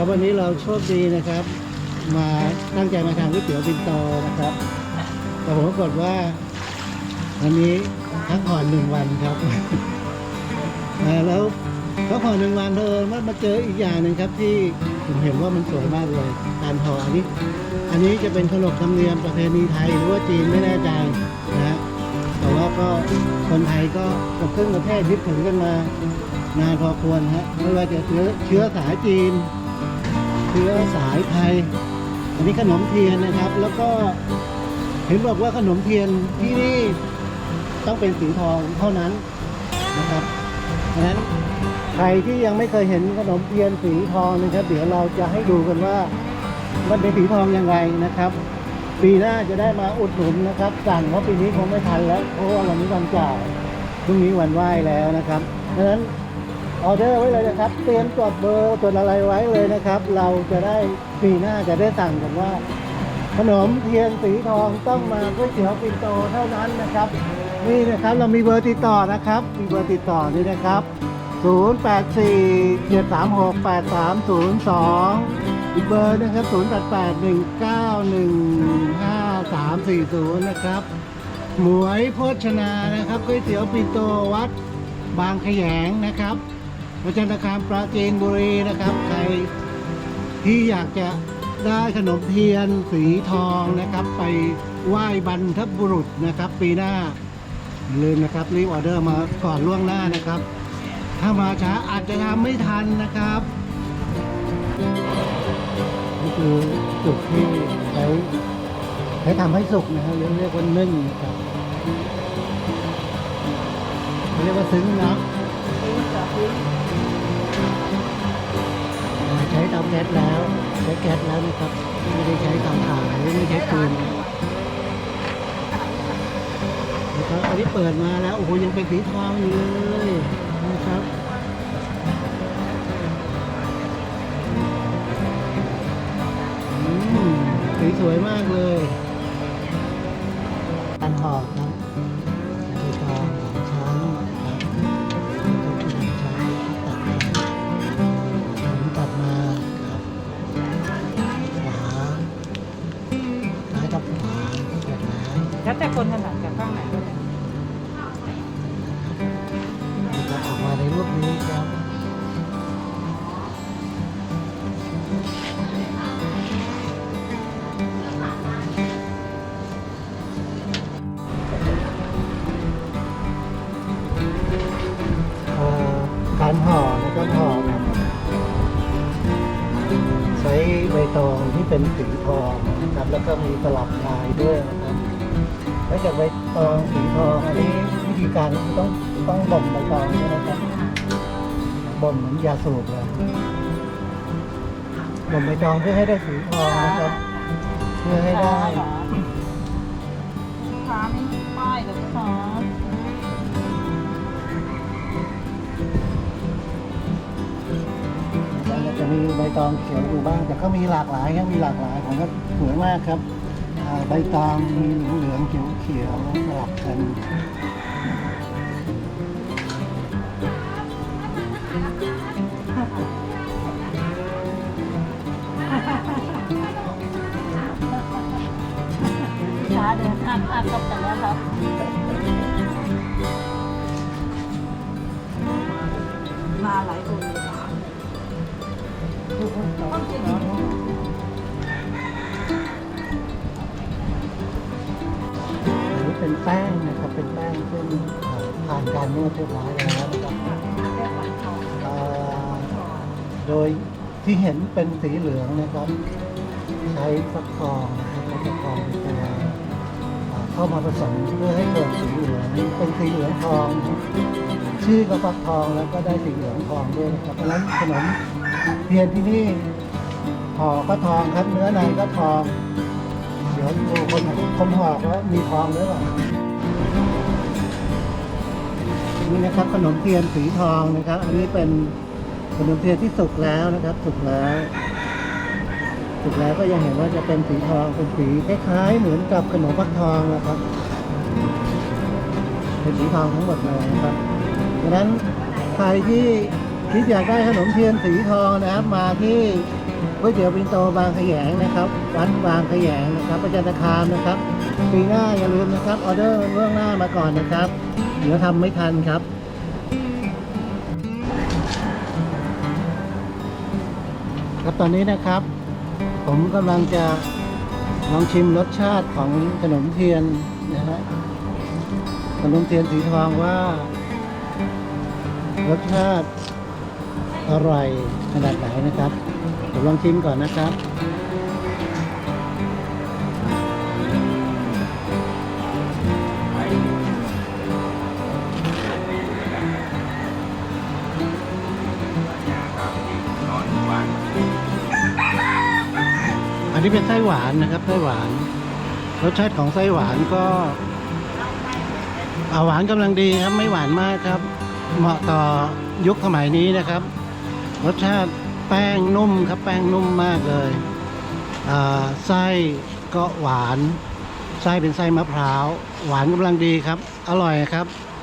ครับวันนี้เราโชคดีนะครับ มาตั้งใจมาทานก๋วยเตี๋ยวบินโตนะครับแต่ผมปรากฏว่าวันนี้พักผ่อนหนึ่งวันครับเอ่แล้วพักผ่อนหนึ่งวันเธอมามาเจออีกอย่างหนึ่งครับที่ผมเห็นว่ามันสวยมากเลยการหออันนี้ อันนี้จะเป็นขนบธรรมเนียมประเพณีไทยหรือว่าจีนไม่แน่ใจนะฮะแต่ว่าก็คนไทยก็กับเครื่องประเทศยึดถือกันมานานพอควรฮะไม่ว่าจะเชื้อเชื้อสายจีน เชื้อสายไทย อันนี้ขนมเทียนนะครับ แล้วก็เห็นบอกว่าขนมเทียนที่นี่ต้องเป็นสีทองเท่านั้นนะครับเพราะฉะนั้นใครที่ยังไม่เคยเห็นขนมเทียนสีทองนะครับ เดี๋ยวเราจะให้ดูกันว่ามันเป็นสีทองยังไงนะครับ ปีหน้าจะได้มาอุดหนุนนะครับสั่งเพราะปีนี้คงไม่ทันแล้วเพราะว่าวันนี้วันจ่ายพรุ่งนี้วันไหว้แล้วนะครับเพราะฉะนั้น ออเดอร์ไว้เลยนะครับ เตรียมจดเบอร์จดอะไรไว้เลยนะครับ เราจะได้ปีหน้าจะได้สั่งกันว่า ขนมเทียนสีทองต้องมาก๋วยเตี๋ยวปิ่นโตเท่านั้นนะครับ นี่นะครับเรามีเบอร์ติดต่อนะครับ มีเบอร์ติดต่อนี่นะครับ 084 736 8302 อีกเบอร์นะครับ 0881915340 นะครับ หมวยโภชนานะครับก๋วยเตี๋ยวปิ่นโตวัดบางขยงนะครับ ประจันตคามปราจีนบุรีนะครับ ใครที่อยากจะได้ขนมเทียนสีทองนะครับ ไปไหว้บรรพบุรุษนะครับ ปีหน้าลืมนะครับรีบออเดอร์มาก่อนล่วงหน้านะครับ ถ้ามาช้าอาจจะทำไม่ทันนะครับนี่คือจุดที่ใช้ใช้ทำให้สุกนะครับเรียกว่านึ่งนะครับเรียกว่าซึ้งนะใช้ แก๊สแล้วใช้แก๊สแล้วนะครับไม่ได้ใช้เตาถ่านหรือไม่ใช้ปืนนะครับอันนี้เปิดมาแล้วโอ้โหยังเป็นสีทองอยู่เลย แล้วแต่คนถนัดจากข้างไหนก็ได้จะออกมาในรูปนี้ครับการห่อนะครับห่อแบบใช้ใบตองที่เป็นสีทองนะครับแล้วก็มีสลับลายด้วยนะครับ แล้วจากใบตองสีทองอันนี้วิธีการคือต้องต้องบ่มใบตองด้วยนะครับบ่มเหมือนยาสูบเลยบ่มใบตองเพื่อให้ได้สีทองนะครับเพื่อให้ได้เหรอลูกค้าไม่มีป้ายเหรอลูกค้าแล้วจะมีใบตองเขียวอยู่บ้างแต่ก็มีหลากหลายครับมีหลากหลายผมก็สวยมากครับอ่า ใบตองมีเหลืองเขียวเขียวๆสลับกันลูกค้าเดินอ่านอ่านกับแต่แล้วครับมาหลายคนเลยค่ะต้องกิน เป็นแป้งนะครับ เป็นแป้งซึ่งผ่านการนวดเรียบร้อยแล้วนะครับเอ่อโดยที่เห็นเป็นสีเหลืองนะครับ ใช้ฟักทองนะครับแล้วฟักทองเป็นตัวเอ่อเข้ามาผสมเพื่อให้เกิดสีเหลืองเป็นสีเหลืองทอง ชื่อก็ฟักทองแล้วก็ได้สีเหลืองทองด้วยนะครับเพราะฉะนั้นขนมเทียนที่นี่ห่อก็ทองครับเนื้อในก็ทอง ดี๋ยวคนคนห่อว่ามีทองหรือเปล่านี่นะครับขนมเทียนสีทองนะครับ อันนี้เป็นขนมเทียนที่สุกแล้วนะครับ สุกแล้วสุกแล้วก็ยังเห็นว่าจะเป็นสีทองเป็นสีคล้ายๆเหมือนกับขนมฟักทองนะครับ เป็นสีทองทั้งหมดเลยนะครับดังนั้นใครที่คิดอยากได้ขนมเทียนสีทองนะครับมาที่ ก๋วยเตี๋ยวปินโตบางขยงนะครับวัดบางขยงนะครับประจันตคามนะครับปีหน้าอย่าลืมนะครับออเดอร์เรื่องหน้ามาก่อนนะครับ เดี๋ยวทำไม่ทันครับครับตอนนี้นะครับ ผมกำลังจะลองชิมรสชาติของขนมเทียนนะฮะขนมเทียนสีทองว่ารสชาติอร่อยขนาดไหนนะครับ ผมลองชิมก่อนนะครับอันนี้เป็นไส้หวานนะครับไส้หวาน รสชาติของไส้หวานก็หวานกำลังดีครับไม่หวานมากครับ เหมาะต่อยุคสมัยนี้นะครับ รสชาติ แป้งนุ่มครับแป้งนุ่มมากเลยไส้ก็หวาน ไส้เป็นไส้มะพร้าว หวานกำลังดีครับ อร่อยครับ